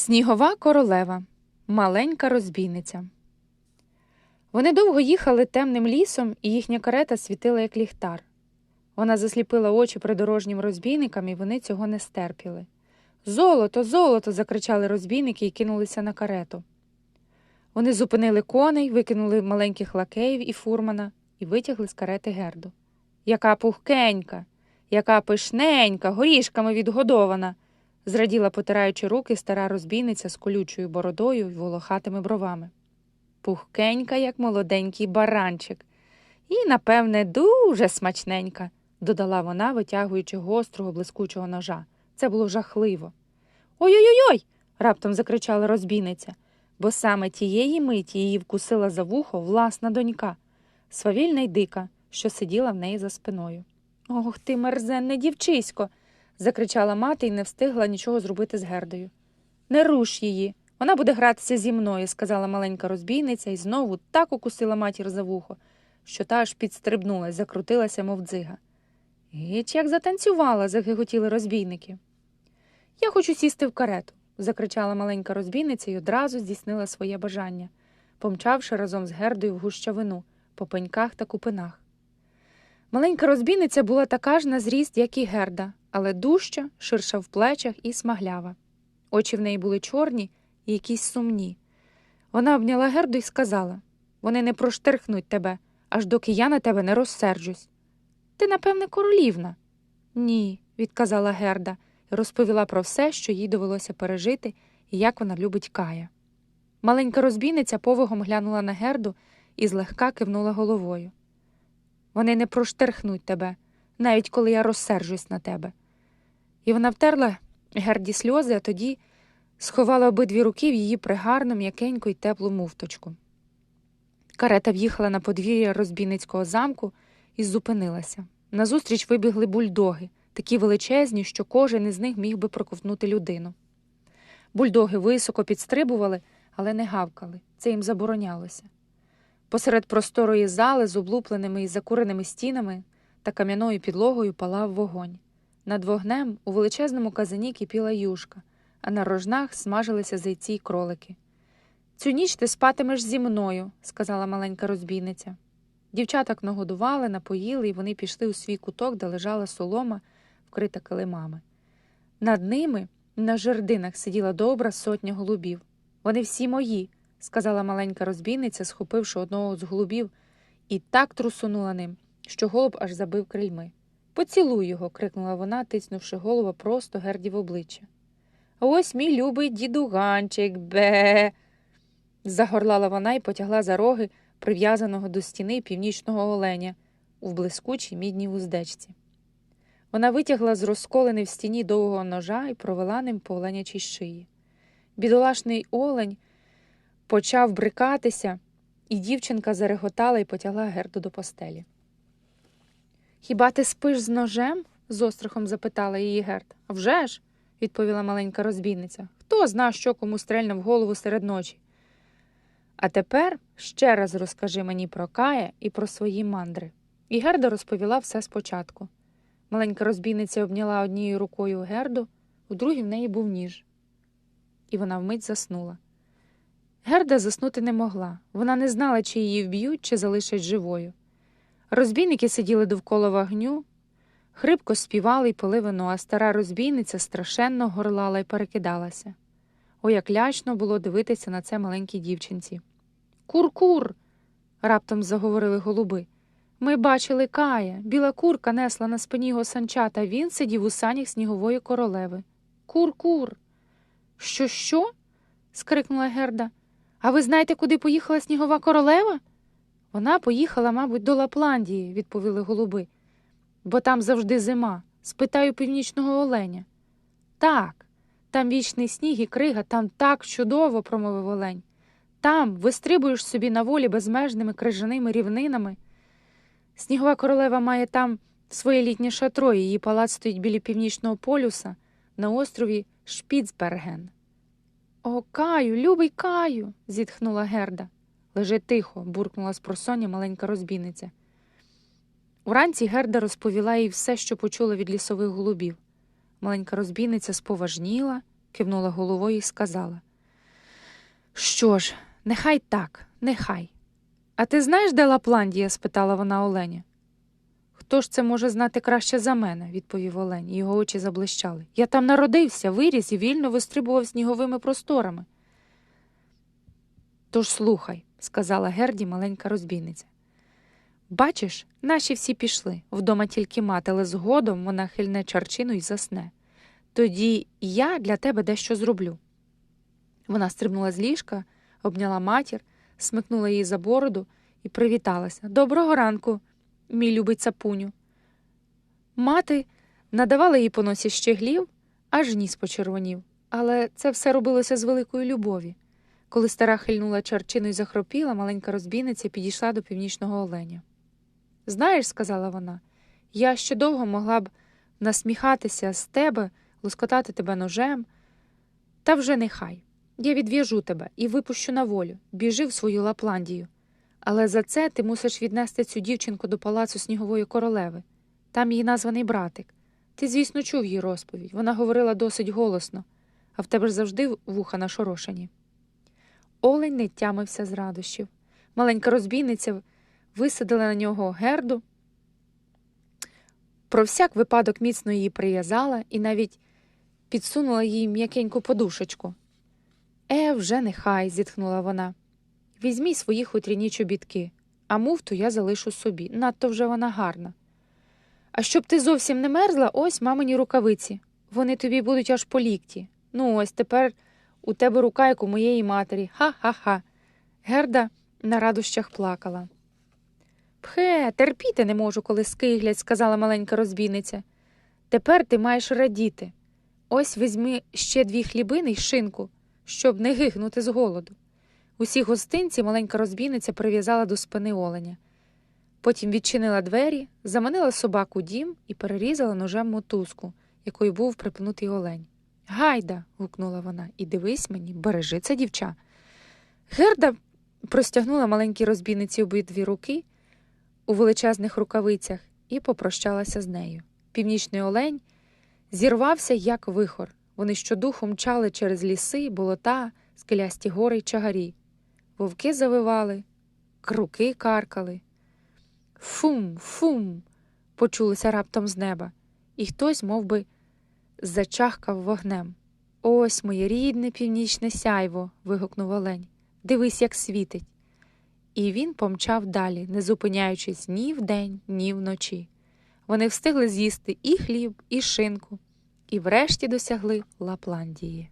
Снігова королева, маленька розбійниця. Вони довго їхали темним лісом, і їхня карета світила як ліхтар. Вона засліпила очі придорожнім розбійникам, і вони цього не стерпіли. Золото, золото. закричали розбійники і кинулися на карету. Вони зупинили коней, викинули маленьких лакеїв і фурмана і витягли з карети герду. Яка пухкенька, яка пишненька, горішками відгодована зраділа, потираючи руки, стара розбійниця з колючою бородою й волохатими бровами. Пухкенька, як молоденький баранчик, і, напевне, дуже смачненька, додала вона, витягуючи гострого, блискучого ножа. Це було жахливо. Ой-ой-ой! ой раптом закричала розбійниця, бо саме тієї миті її вкусила за вухо власна донька, свавільна й дика, що сиділа в неї за спиною. Ох ти, мерзенне дівчисько закричала мати і не встигла нічого зробити з гердою. Не руш її. Вона буде гратися зі мною, сказала маленька розбійниця і знову так укусила матір за вухо, що та аж підстрибнула, закрутилася, мов дзига. Гіч як затанцювала, загиготіли розбійники. Я хочу сісти в карету, закричала маленька розбійниця і одразу здійснила своє бажання, помчавши разом з гердою в гущавину, по пеньках та купинах. Маленька розбійниця була така ж на зріст, як і герда, але дужча, ширша в плечах і смаглява. Очі в неї були чорні і якісь сумні. Вона обняла герду і сказала вони не проштерхнуть тебе, аж доки я на тебе не розсерджусь. Ти, напевне, королівна. Ні, відказала Герда і розповіла про все, що їй довелося пережити і як вона любить кая. Маленька розбійниця повагом глянула на герду і злегка кивнула головою. Вони не проштерхнуть тебе, навіть коли я розсержусь на тебе. І вона втерла Герді сльози, а тоді сховала обидві руки в її пригарну, м'якеньку й теплу муфточку. Карета в'їхала на подвір'я розбійницького замку і зупинилася. Назустріч вибігли бульдоги, такі величезні, що кожен із них міг би проковтнути людину. Бульдоги високо підстрибували, але не гавкали, це їм заборонялося. Посеред просторої зали з облупленими і закуреними стінами та кам'яною підлогою палав вогонь. Над вогнем у величезному казані кипіла юшка, а на рожнах смажилися зайці й кролики. Цю ніч ти спатимеш зі мною, сказала маленька розбійниця. Дівчаток нагодували, напоїли, і вони пішли у свій куток, де лежала солома, вкрита килимами. Над ними на жердинах сиділа добра сотня голубів. Вони всі мої, сказала маленька розбійниця, схопивши одного з голубів, і так трусунула ним, що голуб аж забив крильми. Поцілуй його, крикнула вона, тиснувши голову просто герді в обличчя. Ось мій любий дідуганчик, бе. загорлала вона і потягла за роги прив'язаного до стіни північного оленя у блискучій мідній вуздечці. Вона витягла з розколений в стіні довгого ножа і провела ним по оленячій шиї. Бідолашний олень почав брикатися, і дівчинка зареготала і потягла герду до постелі. Хіба ти спиш з ножем? з острахом запитала її Герд. «А вже ж», – відповіла маленька розбійниця. Хто зна, що кому стрельне в голову серед ночі? А тепер ще раз розкажи мені про Кая і про свої мандри. І Герда розповіла все спочатку. Маленька розбійниця обняла однією рукою Герду, у другій в неї був ніж. І вона вмить заснула. Герда заснути не могла. Вона не знала, чи її вб'ють, чи залишать живою. Розбійники сиділи довкола вогню, хрипко співали й пили вино, а стара розбійниця страшенно горлала й перекидалася. О, як лячно було дивитися на це маленькій дівчинці. Кур-кур. раптом заговорили голуби. Ми бачили кая. Біла курка несла на спині його санчата, він сидів у санях снігової королеви. Кур-кур. Що, що? скрикнула Герда. А ви знаєте, куди поїхала снігова королева? Вона поїхала, мабуть, до Лапландії, відповіли голуби, бо там завжди зима. Спитаю північного оленя. Так, там вічний сніг і крига, там так чудово, промовив олень. Там вистрибуєш собі на волі безмежними крижаними рівнинами. Снігова королева має там своє літнє шатро, її палац стоїть біля північного полюса на острові Шпіцберген. О, каю, любий каю, зітхнула Герда. Лежи тихо, буркнула з просоння маленька розбійниця. Уранці Герда розповіла їй все, що почула від лісових голубів. Маленька розбійниця споважніла кивнула головою і сказала. Що ж, нехай так, нехай. А ти знаєш, де Лапландія? спитала вона Оленя. Хто ж це може знати краще за мене, відповів Олень, і його очі заблищали. Я там народився, виріс і вільно вистрибував сніговими просторами. Тож слухай, сказала Герді маленька розбійниця. Бачиш, наші всі пішли. Вдома тільки мати, але згодом вона хильне чарчину і засне. Тоді я для тебе дещо зроблю. Вона стрибнула з ліжка, обняла матір, смикнула її за бороду і привіталася. Доброго ранку, мій любий цапуню. Мати надавала їй по носі щеглів, аж ніс почервонів, але це все робилося з великої любові. Коли стара хильнула чарчину і захропіла, маленька розбійниця підійшла до північного оленя. Знаєш, сказала вона, я ще довго могла б насміхатися з тебе, лоскотати тебе ножем. Та вже нехай. Я відв'яжу тебе і випущу на волю, біжи в свою Лапландію. Але за це ти мусиш віднести цю дівчинку до палацу снігової королеви. Там її названий братик. Ти, звісно, чув її розповідь. Вона говорила досить голосно, а в тебе ж завжди вуха нашорошені. Олень не тямився з радощів. Маленька розбійниця висадила на нього герду. Про всяк випадок міцно її прив'язала і навіть підсунула їй м'якеньку подушечку. Е, вже нехай, зітхнула вона. Візьмій свої хутряні чобітки, а муфту я залишу собі. Надто вже вона гарна. А щоб ти зовсім не мерзла, ось мамині рукавиці. Вони тобі будуть аж по лікті. Ну, ось тепер у тебе рука, як у моєї матері. Ха-ха-ха. Герда на радощах плакала. Пхе, терпіти не можу, коли скиглять, сказала маленька розбійниця. Тепер ти маєш радіти. Ось візьми ще дві хлібини й шинку, щоб не гигнути з голоду. Усі гостинці маленька розбійниця прив'язала до спини оленя. Потім відчинила двері, заманила собаку в дім і перерізала ножем мотузку, якою був припнутий олень. Гайда. гукнула вона, і дивись мені, бережи це дівча. Герда простягнула маленькій розбійниці обидві руки у величезних рукавицях і попрощалася з нею. Північний олень зірвався, як вихор. Вони щодуху мчали через ліси, болота, скелясті гори й чагарі. Вовки завивали, круки каркали. Фум, фум. почулося раптом з неба, і хтось мов би, зачахкав вогнем. Ось моє рідне північне сяйво. вигукнув олень. Дивись, як світить. І він помчав далі, не зупиняючись ні вдень, ні вночі. Вони встигли з'їсти і хліб, і шинку, і врешті досягли Лапландії.